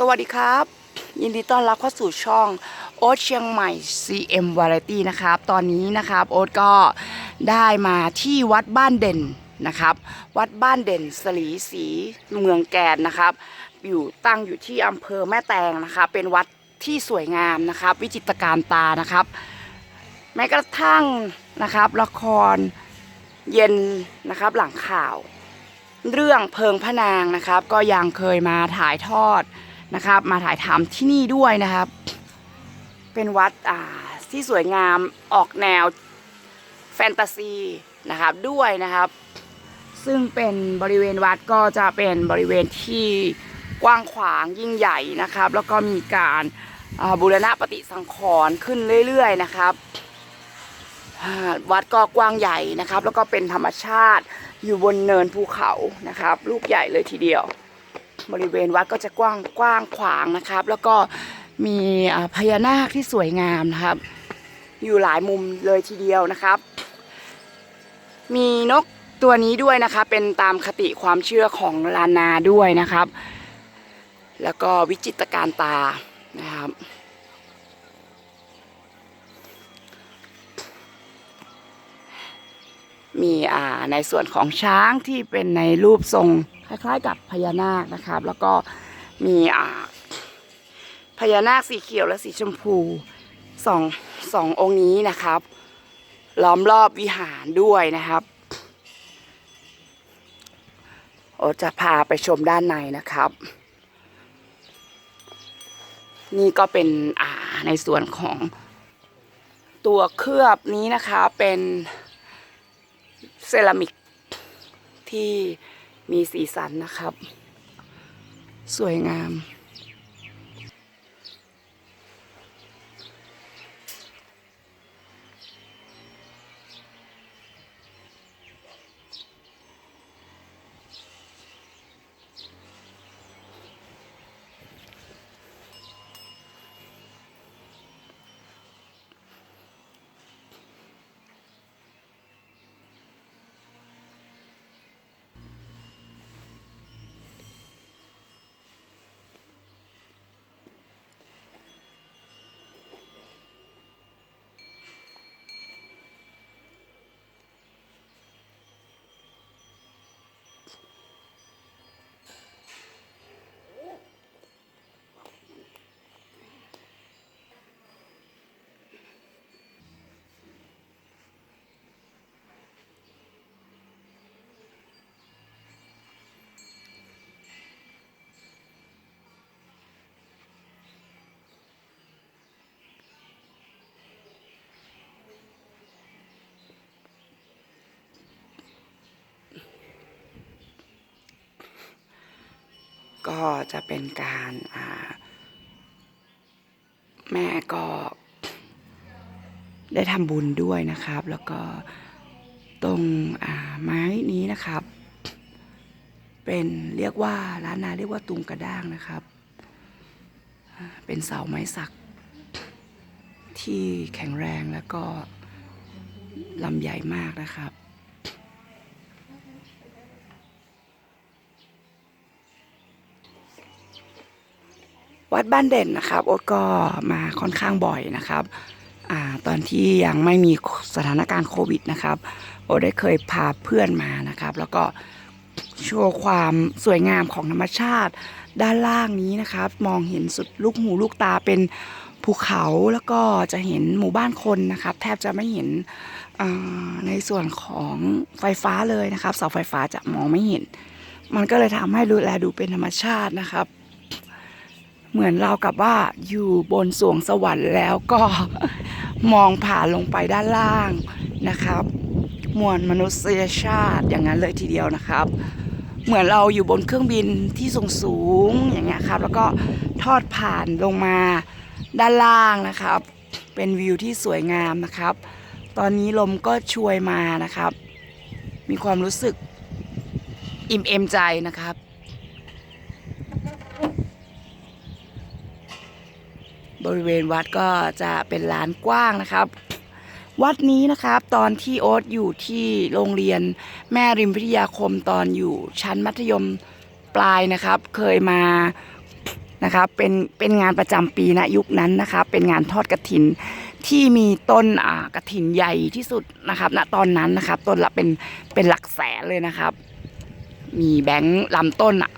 สวัสดีครับ ยินดีต้อนรับเข้าสู่ช่องโอ๊ตเชียงใหม่ CM Variety นะครับ ตอนนี้นะครับโอ๊ตก็ได้มาที่วัดบ้านเด่นนะครับ วัดบ้านเด่นสลีสีเมืองแกนนะครับ อยู่ตั้งอยู่ที่อำเภอแม่แตงนะครับเป็นวัดที่สวยงามนะครับ วิจิตรการตานะครับ แม้กระทั่งนะครับละครเย็นนะครับหลังข่าว เรื่องเพิงพระนางนะครับ ก็ยังเคยมาถ่ายทอด นะครับ มาถ่ายทำที่นี่ด้วยนะครับ เป็นวัดอ่าที่สวยงามออกแนวแฟนตาซีนะครับด้วยนะครับ ซึ่งเป็นบริเวณวัดก็จะเป็นบริเวณที่กว้างขวางยิ่งใหญ่นะครับ แล้วก็มีการบูรณะปฏิสังขรณ์ขึ้นเรื่อยๆนะครับ วัดก็กว้างใหญ่นะครับ แล้วก็เป็นธรรมชาติอยู่บนเนินภูเขานะครับ ลูกใหญ่เลยทีเดียว บริเวณวัดก็จะกว้างกว้างขวางนะครับ แล้วก็มีพญานาคที่สวยงามนะครับ อยู่หลายมุมเลยทีเดียวนะครับ มีนกตัวนี้ด้วยนะคะเป็นตามคติความเชื่อของลานาด้วยนะครับ แล้วก็วิจิตรการตานะครับมีในส่วนของช้างที่เป็นในรูปทรงคล้าย ๆ กับพญานาคนะครับ แล้วก็มีอ่าพญานาคสีเขียวและสีชมพูสองสององค์นี้นะครับ ล้อมรอบวิหารด้วยนะครับโอจะพาไปชมด้านในนะครับ นี่ก็เป็นอ่าในส่วนของตัวเคลือบนี้นะคะเป็นเซรามิกที่ มีสีสันนะครับ สวยงาม ก็จะเป็นการแม่ก็ได้ทำบุญด้วยนะครับ แล้วก็ตรงไม้นี้นะครับ เป็นเรียกว่าร้านนาเรียกว่าตุงกระด้างนะครับ เป็นเสาไม้สัก ที่แข็งแรงแล้วก็ลำใหญ่มากนะครับ วัดบ้านเด่นนะครับโอ๊ตก็มาค่อนข้างบ่อยนะครับอตอนที่ยังไม่มีสถานการณ์โควิดนะครับโอ๊ตได้เคยพาเพื่อนมานะครับ แล้วก็โชว์ความสวยงามของธรรมชาติ ด้านล่างนี้นะครับ มองเห็นสุดลูกหูลูกตาเป็นภูเขาแล้วก็จะเห็นหมู่บ้านคนนะครับ แทบจะไม่เห็นในส่วนของไฟฟ้าเลยนะครับเสาไฟฟ้าจะมองไม่เห็น มันก็เลยทำให้ดูแลดูเป็นธรรมชาตินะครับ เหมือนเรากับว่าอยู่บนสวงสวรรค์แล้วก็มองผ่านลงไปด้านล่างนะครับ มวลมนุษยชาติอย่างนั้นเลยทีเดียวนะครับ เหมือนเราอยู่บนเครื่องบินที่สูงสูงๆอย่างเงี้ยครับ แล้วก็ทอดผ่านลงมาด้านล่างนะครับ เป็นวิวที่สวยงามนะครับ ตอนนี้ลมก็ช่วยมานะครับ มีความรู้สึกอิ่มเอมใจนะครับ บริเวณวัดก็จะเป็นลานกว้างนะครับ วัดนี้นะครับ ตอนที่โอ๊ตอยู่ที่โรงเรียนแม่ริมวิทยาคมตอนอยู่ชั้นมัธยมปลายนะครับ เคยมานะครับเป็นเป็นงานประจำปีนะยุคนั้นนะครับ เป็นงานทอดกระถินที่มีต้นอ่ากระถินใหญ่ที่สุดนะครับณตอนนั้นนะครับ ต้นละเป็นเป็นหลักแสนเลยนะครับ มีแบงค์ลำต้นอะ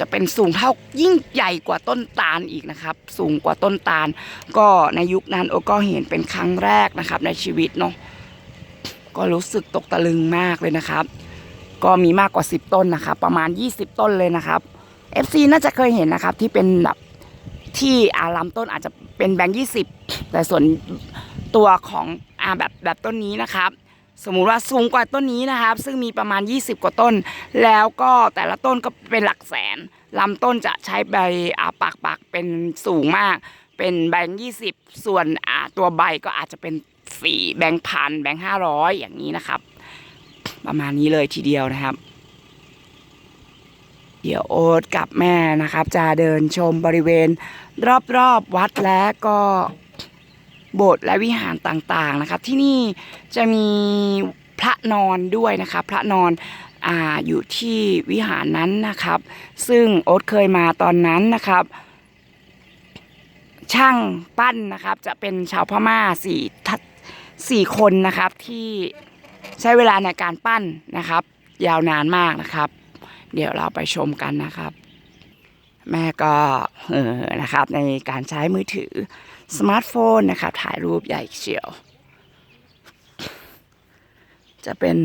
จะเป็นสูงเท่ายิ่งใหญ่กว่าต้นตาลอีกนะครับ สูงกว่าต้นตาล ก็ในยุคนั้นโอก็เห็นเป็นครั้งแรกนะครับ ในชีวิตเนาะก็รู้สึกตกตะลึงมากเลยนะครับ ก็มีมากกว่า 10 ต้นนะครับ ประมาณ 20 ต้นเลยนะครับ FC น่าจะเคยเห็นนะครับที่เป็นแบบที่อาลำต้นอาจจะเป็นแบงค์ยี่สิบแต่ส่วนตัวของอาแบบแบบต้นนี้นะครับ สมมุติว่าสูงกว่าต้นนี้นะครับ ซึ่งมีประมาณ 20 กว่าต้น แล้วก็แต่ละต้นก็เป็นหลักแสนลำต้นจะใช้ใบอาปากปากเป็นสูงมาก เป็นแบงค์ยี่สิบส่วนตัวใบก็อาจจะเป็นสีแบงค์พันแบงค์ห้าร้อยอย่างนี้นะครับ ประมาณนี้เลยทีเดียวนะครับ เดี๋ยวโอ๊ตกับแม่นะครับ จะเดินชมบริเวณรอบๆวัดและก็ โบสถ์และวิหารต่างๆนะครับที่นี่จะมีพระนอนด้วยนะครับพระนอนออยู่ที่วิหารนั้นนะครับ ซึ่งโอ๊ตเคยมาตอนนั้นนะครับ ช่างปั้นนะครับจะเป็นชาวพม่าสี่ทัศสี่คนนะครับที่ใช้เวลาในการปั้นนะครับ ยาวนานมากนะครับ เดี๋ยวเราไปชมกันนะครับ แม่ก็เออนะครับในการใช้มือถือ สมาร์ทโฟนนะครับถ่ายรูปใหญ่เชียว จะเป็น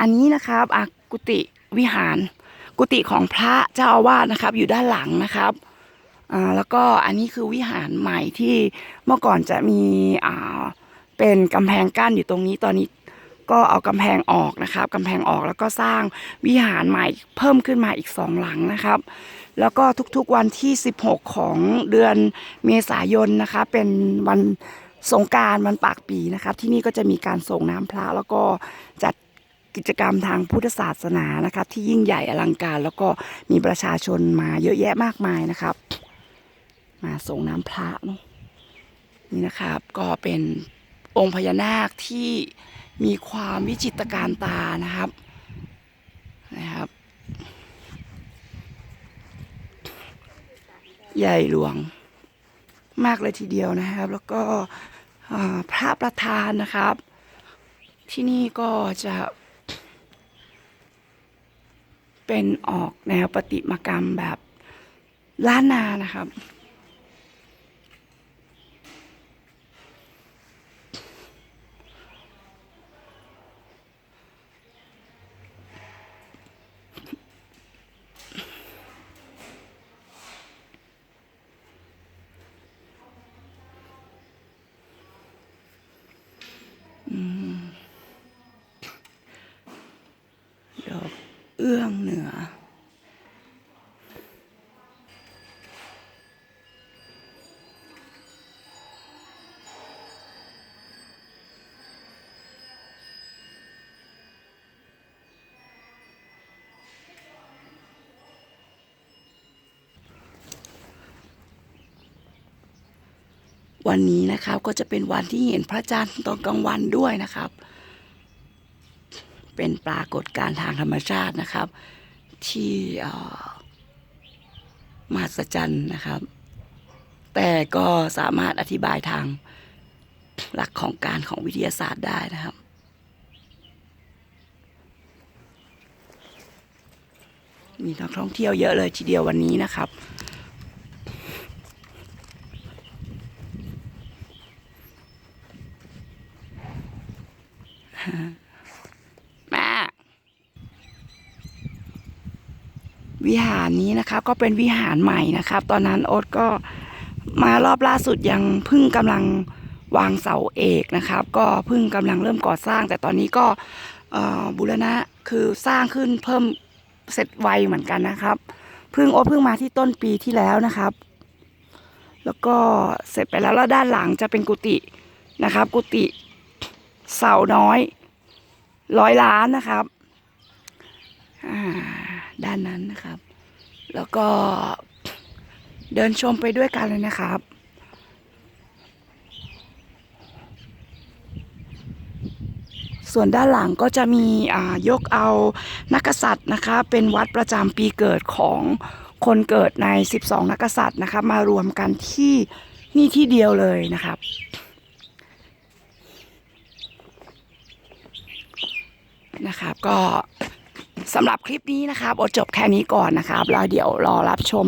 อันนี้นะครับอากุฏิวิหาร กุฏิของพระเจ้าอาวาสนะครับ อยู่ด้านหลังนะครับอ่าแล้วก็อันนี้คือวิหารใหม่ที่เมื่อก่อนจะมีอ่าเป็นกำแพงกั้นอยู่ตรงนี้ตอนนี้ ก็เอากำแพงออกนะครับกำแพงออกแล้วก็สร้างวิหารใหม่เพิ่มขึ้นมาอีกสองหลังนะครับ แล้วก็ทุกๆวันที่ 16 ของเดือนเมษายนนะคะเป็นวันสงการวันปากปีนะครับที่นี่ก็จะมีการส่งน้ำพระแล้วก็จัดกิจกรรมทางพุทธศาสนานะครับที่ยิ่งใหญ่อลังการ แล้วก็มีประชาชนมาเยอะแยะมากมายนะครับ มาส่งน้ำพระนี่นะครับ ก็เป็นองค์พญานาคที่ มีความวิจิตรการตานะครับนะครับ ใหญ่หลวงมากเลยทีเดียวนะครับ แล้วก็พระประธานนะครับ ที่นี่ก็จะเป็นออกแนวประติมากรรมแบบล้านนานะครับ ดอก เอื้องเหนือ วันนี้นะครับก็จะเป็นวันที่เห็นพระจันทร์ตอนกลางวันด้วยนะครับ เป็นปรากฏการณ์ทางธรรมชาตินะครับ ที่มหัศจรรย์นะครับ แต่ก็สามารถอธิบายทางหลักของการของวิทยาศาสตร์ได้นะครับมีนักท่องเที่ยวเยอะเลยทีเดียววันนี้นะครับ แม่วิหารนี้นะครับก็เป็นวิหารใหม่นะครับ ตอนนั้นโอ๊ตก็มารอบล่าสุดยังเพิ่งกำลังวางเสาเอกนะครับ ก็เพิ่งกำลังเริ่มก่อสร้าง แต่ตอนนี้ก็บูรณะคือสร้างขึ้นเพิ่มเสร็จไวเหมือนกันนะครับเพิ่งโอ๊ตเพิ่งมาที่ต้นปีที่แล้วนะครับ แล้วก็เสร็จไปแล้วแล้วด้านหลังจะเป็นกุฏินะครับ กุฏิเสาน้อยร้อยล้านนะครับด้านนั้นนะครับ แล้วก็เดินชมไปด้วยกันเลยนะครับ ส่วนด้านหลังก็จะมียกเอานักษัตริย์นะคะ เป็นวัดประจำปีเกิดของคนเกิดใน 12 นักษัตริย์นะครับมารวมกันที่นี่ที่เดียวเลยนะครับนะครับก็ สำหรับคลิปนี้นะครับโอจบแค่นี้ก่อนนะครับแล้วเดี๋ยวรอรับชม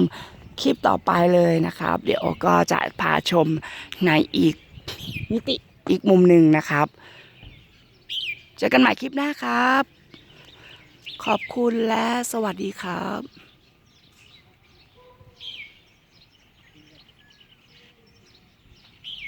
คลิปต่อไปเลยนะครับ เดี๋ยวก็จะพาชมในอีกมิติอีกมุมหนึ่งนะครับเจอกันใหม่คลิปหน้าครับ ขอบคุณและสวัสดีครับ